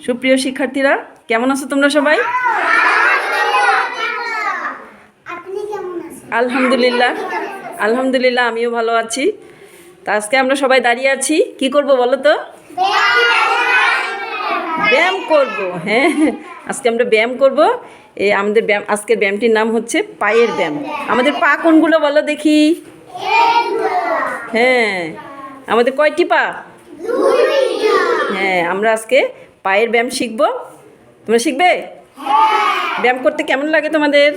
সুপ্রিয় শিক্ষার্থীরা কেমন আছো তোমরা সবাই? আলহামদুলিল্লাহ আলহামদুলিল্লাহ আমিও ভালো আছি। তা আজকে আমরা সবাই দাঁড়িয়ে আছি। কি করব বলো তো? ব্যায়াম করব হ্যাঁ। আজকে আমরা ব্যায়াম করব। এই আমাদের ব্যায়াম আজকের ব্যায়ামটির নাম হচ্ছে পায়ের ব্যায়াম। আমাদের পা কোনগুলো বলো দেখি? হ্যাঁ। আমাদের কয়টি পা? হ্যাঁ আমরা আজকে পায়ের ব্যায়াম শিখব? তোমরা শিখবে? ব্যায়াম করতে কেমন লাগে তোমাদের?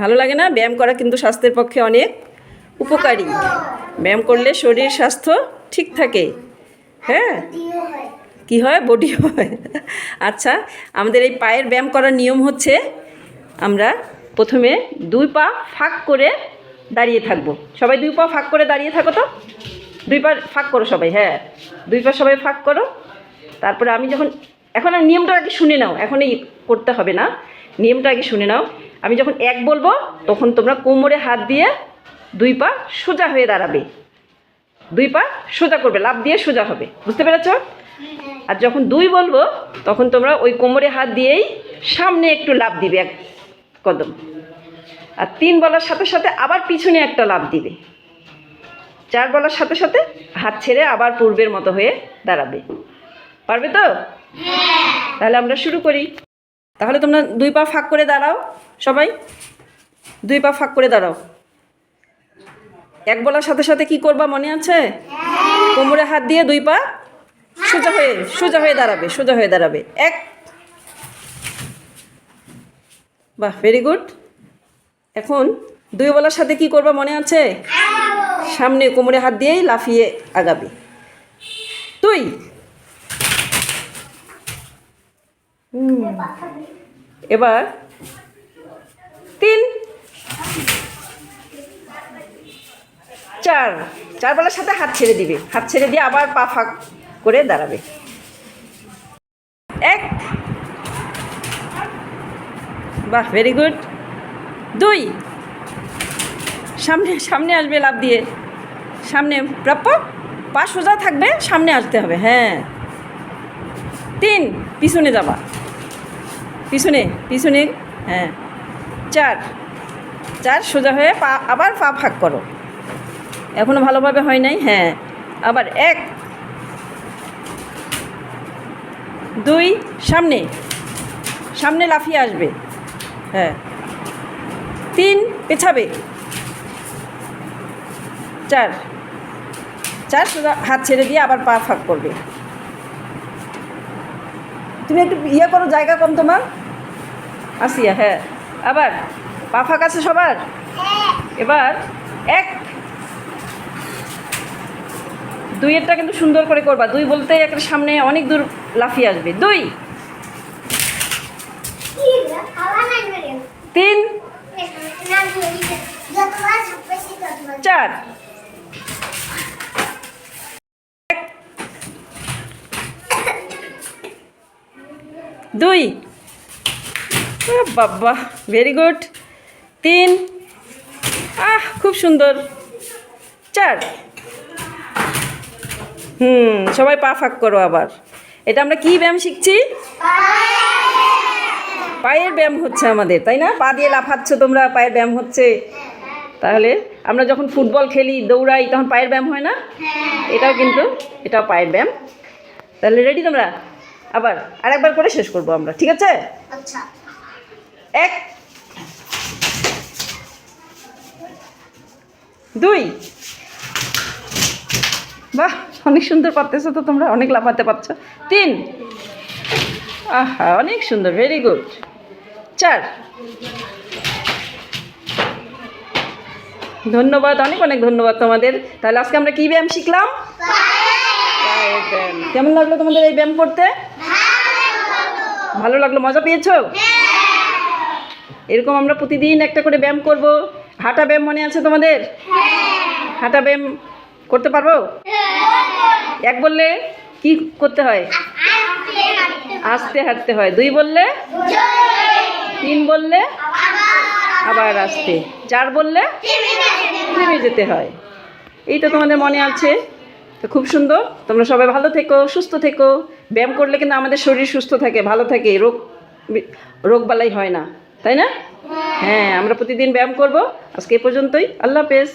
ভালো লাগে না? ব্যায়াম করা কিন্তু স্বাস্থ্যের পক্ষে অনেক উপকারী। ব্যায়াম করলে শরীর স্বাস্থ্য ঠিক থাকে। হ্যাঁ? কি হয়? বডি হয়। আচ্ছা আমাদের এই পায়ের ব্যায়াম করার নিয়ম হচ্ছে আমরা প্রথমে দুই পা ফাঁক করে দাঁড়িয়ে থাকব। সবাই দুই পা ফাঁক করে দাঁড়িয়ে থাকো তো? দুই পা ফাঁক করো সবাই হ্যাঁ। দুই পা সবাই ফাঁক করো। তারপরে আমি যখন, এখন আর নিয়মটা আগে শুনে নাও এখন এই করতে হবে না। নিয়মটা আগে শুনে নাও। আমি যখন এক বলব, তখন তোমরা কোমরে হাত দিয়ে দুই পা সোজা হয়ে দাঁড়াবে। দুই পা সোজা করবে লাভ দিয়ে সোজা হবে। বুঝতে পেরেছ? আর যখন দুই বলব, তখন তোমরা ওই কোমরে হাত দিয়েই সামনে একটু লাভ দিবে, এক কদম। আর তিন বলার সাথে সাথে আবার পিছনে একটা লাভ দিবে। চার বলার সাথে সাথে হাত ছেড়ে আবার পূর্বের মতো হয়ে দাঁড়াবে। পারবে তো? তাহলে আমরা শুরু করি। তাহলে তোমরা দুই পা ফাঁক করে দাঁড়াও সবাই। দুই পা ফাঁক করে দাঁড়াও। এক বলার সাথে সাথে কি করবা মনে আছে? কোমরে হাত দিয়ে দুই পা সোজা হয়ে সোজা হয়ে দাঁড়াবে সোজা হয়ে দাঁড়াবে। এক। বাহ ভেরি গুড এখন দুই বলার সাথে কি করবা মনে আছে? সামনে কোমরে হাত দিয়েই লাফিয়ে আগাবে। তুই। এবার তিন। চার। চার বেলার সাথে হাত ছেড়ে দিবে। হাত ছেড়ে দিয়ে আবার পা ফাঁক করে দাঁড়াবে। এক। বাহ ভেরি গুড দুই। সামনে সামনে আসবে লাভ দিয়ে। সামনে প্রাপ্য, পা সোজা থাকবে, সামনে আসতে হবে হ্যাঁ। তিন, পিছনে যাবা। পিছনে পিছনে হ্যাঁ। চার চার, সোজা হয়ে পা, আবার পা ফাঁক করো। এখনও ভালোভাবে হয় নাই হ্যাঁ। আবার এক, দুই, সামনে সামনে লাফিয়ে আসবে হ্যাঁ। তিন, পেছাবে। চার চার হাত ছেড়ে দিয়ে আবার পা ফাঁক করবে তুমি একটু ইয়ে করো জায়গা কম তোমার আসিয়া হ্যাঁ আবার পা ফাঁক আছে সবার এবার এক দুইয়েরটা কিন্তু সুন্দর করে করবা দুই বলতে একটা সামনে অনেক দূর লাফিয়ে আসবে দুই তিন চার দুই। বাবা ভেরি গুড তিন। আহ খুব সুন্দর। চার। হুম সবাই পা ফাঁক করো আবার। এটা আমরা কি ব্যায়াম শিখছি? পায়ের ব্যায়াম হচ্ছে আমাদের তাই না? পা দিয়ে লাফাচ্ছ তোমরা পায়ের ব্যায়াম হচ্ছে। তাহলে আমরা যখন ফুটবল খেলি দৌড়াই তখন পায়ের ব্যায়াম হয় না? এটাও কিন্তু এটাও পায়ের ব্যায়াম। তাহলে রেডি তোমরা? আবার আরেকবার করে শেষ করব আমরা ঠিক আছে? আচ্ছা। এক দুই। বাহ অনেক সুন্দর পারতেছো তো তোমরা অনেক লাফাতে পারছ। তিন। আহা অনেক সুন্দর ভেরি গুড চার। ধন্যবাদ অনেক অনেক ধন্যবাদ তোমাদের। তাহলে আজকে আমরা কি ব্যায়াম শিখলাম? কেমন লাগল তোমাদের এই ব্যায়াম করতে? ভালো লাগল। মজা পেয়েছ? এরকম আমরা প্রতিদিন একটা করে ব্যায়াম করব। হাঁটা ব্যায়াম মনে আছে তোমাদের? হাঁটা ব্যায়াম করতে পারব? এক বললে কি করতে হয়? আস্তে হাঁটতে হয়। দুই বললে? তিন বললে? আবার আস্তে। চার বললে? থেমে যেতে হয়। এই তো তোমাদের মনে আছে। তো খুব সুন্দর। তোমরা সবাই ভালো থেকো সুস্থ থেকো। ব্যায়াম করলে কিন্তু আমাদের শরীর সুস্থ থাকে ভালো থাকে। রোগ রোগবালাই হয় না তাই না? হ্যাঁ। আমরা প্রতিদিন ব্যায়াম করব। আজকে এ পর্যন্তই। আল্লাহ হাফেজ।